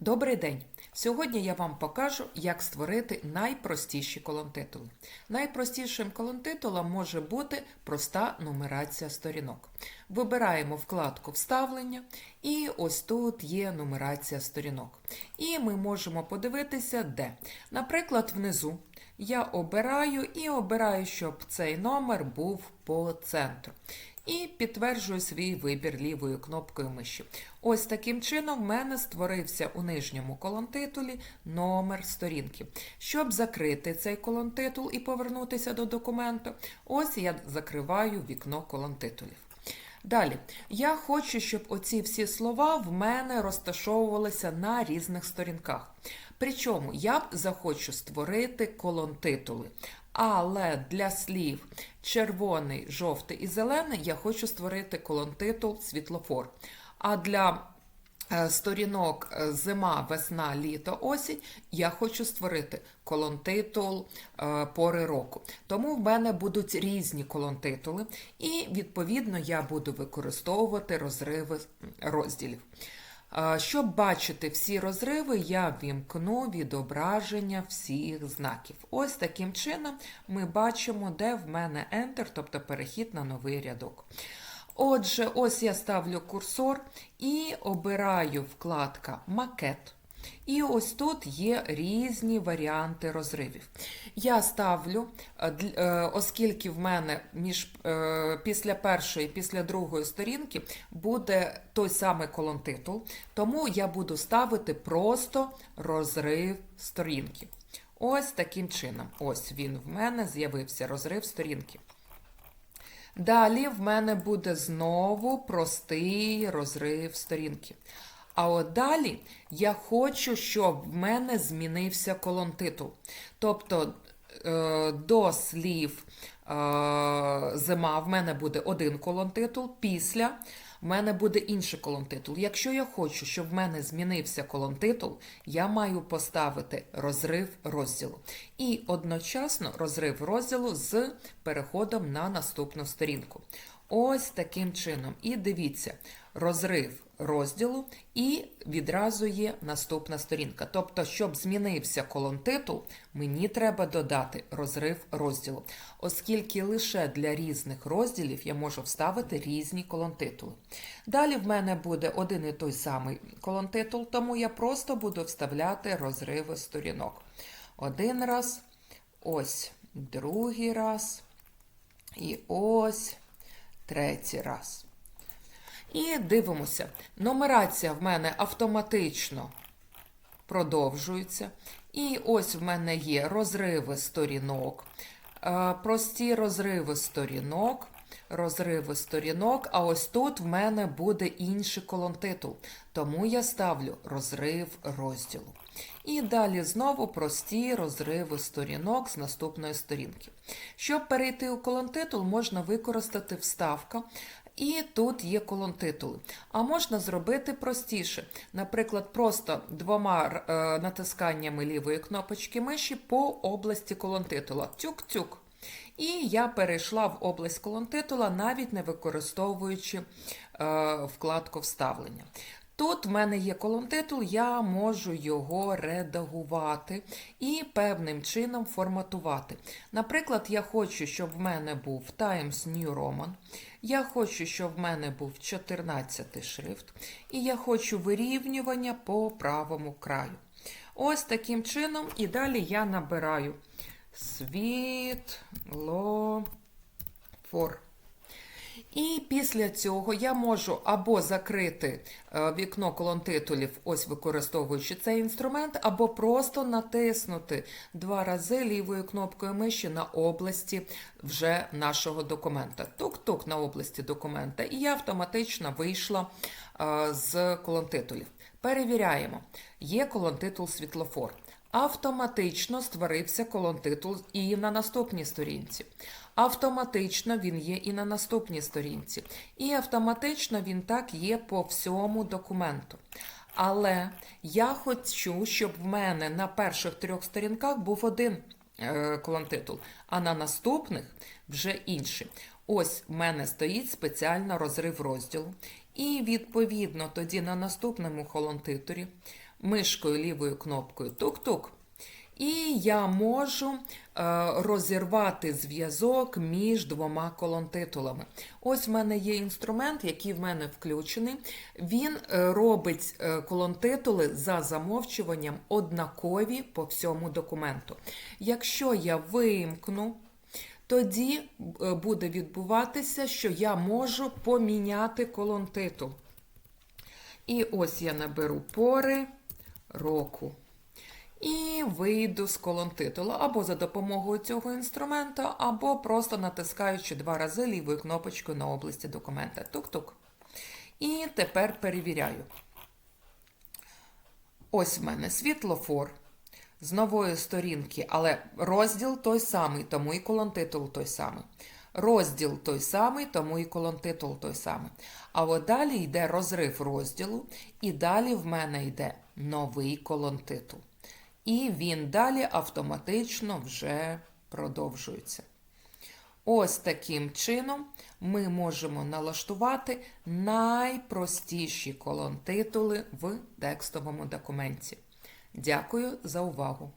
Добрий день! Сьогодні я вам покажу, як створити найпростіші колонтитули. Найпростішим колонтитулом може бути проста нумерація сторінок. Вибираємо вкладку Вставлення, і ось тут є нумерація сторінок. І ми можемо подивитися, де. Наприклад, внизу я обираю і обираю, щоб цей номер був по центру. І підтверджую свій вибір лівою кнопкою миші. Ось таким чином в мене створився у нижньому колонтитулі номер сторінки. Щоб закрити цей колонтитул і повернутися до документу, ось я закриваю вікно колонтитулів. Далі, я хочу, щоб оці всі слова в мене розташовувалися на різних сторінках. Причому я захочу створити колонтитули. Але для слів червоний, жовтий і зелений я хочу створити колонтитул світлофор. А для е, сторінок е, зима, весна, літо, осінь я хочу створити колонтитул е, пори року. Тому в мене будуть різні колонтитули, і відповідно я буду використовувати розриви розділів. Щоб бачити всі розриви, я вімкну відображення всіх знаків. Ось таким чином ми бачимо, де в мене Enter, тобто перехід на новий рядок. Отже, ось я ставлю курсор і обираю вкладка Макет. І ось тут є різні варіанти розривів. Я ставлю, е, е, оскільки в мене між, е, після першої і після другої сторінки буде той самий колонтитул, тому я буду ставити просто розрив сторінки. Ось таким чином. Ось він в мене з'явився розрив сторінки. Далі в мене буде знову простий розрив сторінки. А от далі я хочу, щоб в мене змінився колонтитул. Тобто е, до слів е, зима в мене буде один колонтитул, після в мене буде інший колонтитул. Якщо я хочу, щоб в мене змінився колонтитул, я маю поставити розрив розділу. І одночасно розрив розділу з переходом на наступну сторінку. Ось таким чином. І дивіться, розрив розділу і відразу є наступна сторінка. Тобто, щоб змінився колонтитул, мені треба додати розрив розділу, оскільки лише для різних розділів я можу вставити різні колонтитули. Далі в мене буде один і той самий колонтитул, тому я просто буду вставляти розриви сторінок. Один раз, ось другий раз, і ось третій раз. І дивимося. Нумерація в мене автоматично продовжується. І ось в мене є розриви сторінок, е, прості розриви сторінок, розриви сторінок, а ось тут в мене буде інший колонтитул. Тому я ставлю розрив розділу. І далі знову прості розриви сторінок з наступної сторінки. Щоб перейти у колонтитул, можна використати вставка. І тут є колонтитули. А можна зробити простіше. Наприклад, просто двома е, натисканнями лівої кнопочки миші по області колонтитула. Тюк-тюк. І я перейшла в область колонтитула, навіть не використовуючи е, вкладку вставлення. Тут в мене є колонтитул, я можу його редагувати і певним чином форматувати. Наприклад, я хочу, щоб в мене був Times New Roman, я хочу, щоб в мене був 14 шрифт, і я хочу вирівнювання по правому краю. Ось таким чином, і далі я набираю світлофор. І після цього я можу або закрити вікно колон титулів, ось використовуючи цей інструмент, або просто натиснути два рази лівою кнопкою миші на області вже нашого документа. Тук-тук на області документа, і я автоматично вийшла з колон колонтитулів. Перевіряємо, є колонтитул світлофор. Автоматично створився колонтитул і на наступній сторінці. Автоматично він є і на наступній сторінці. І автоматично він так є по всьому документу. Але я хочу, щоб в мене на перших трьох сторінках був один е, колонтитул, а на наступних вже інший. Ось в мене стоїть спеціально розрив розділу. І відповідно тоді на наступному колонтитулі мишкою лівою кнопкою тук-тук. І я можу е, розірвати зв'язок між двома колонтитулами. Ось в мене є інструмент, який в мене включений. Він е, робить е, колонтитули за замовчуванням однакові по всьому документу. Якщо я вимкну, тоді е, буде відбуватися, що я можу поміняти колонтитул. І ось я наберу пори року. І вийду з колонтитула або за допомогою цього інструмента, або просто натискаючи два рази лівою кнопочкою на області документа. Тук-тук. І тепер перевіряю. Ось в мене світлофор з нової сторінки, але розділ той самий, тому і колонтитул той самий. Розділ той самий, тому і колонтитул той самий. А от далі йде розрив розділу, і далі в мене йде новий колонтитул. І він далі автоматично вже продовжується. Ось таким чином ми можемо налаштувати найпростіші колонтитули в текстовому документі. Дякую за увагу!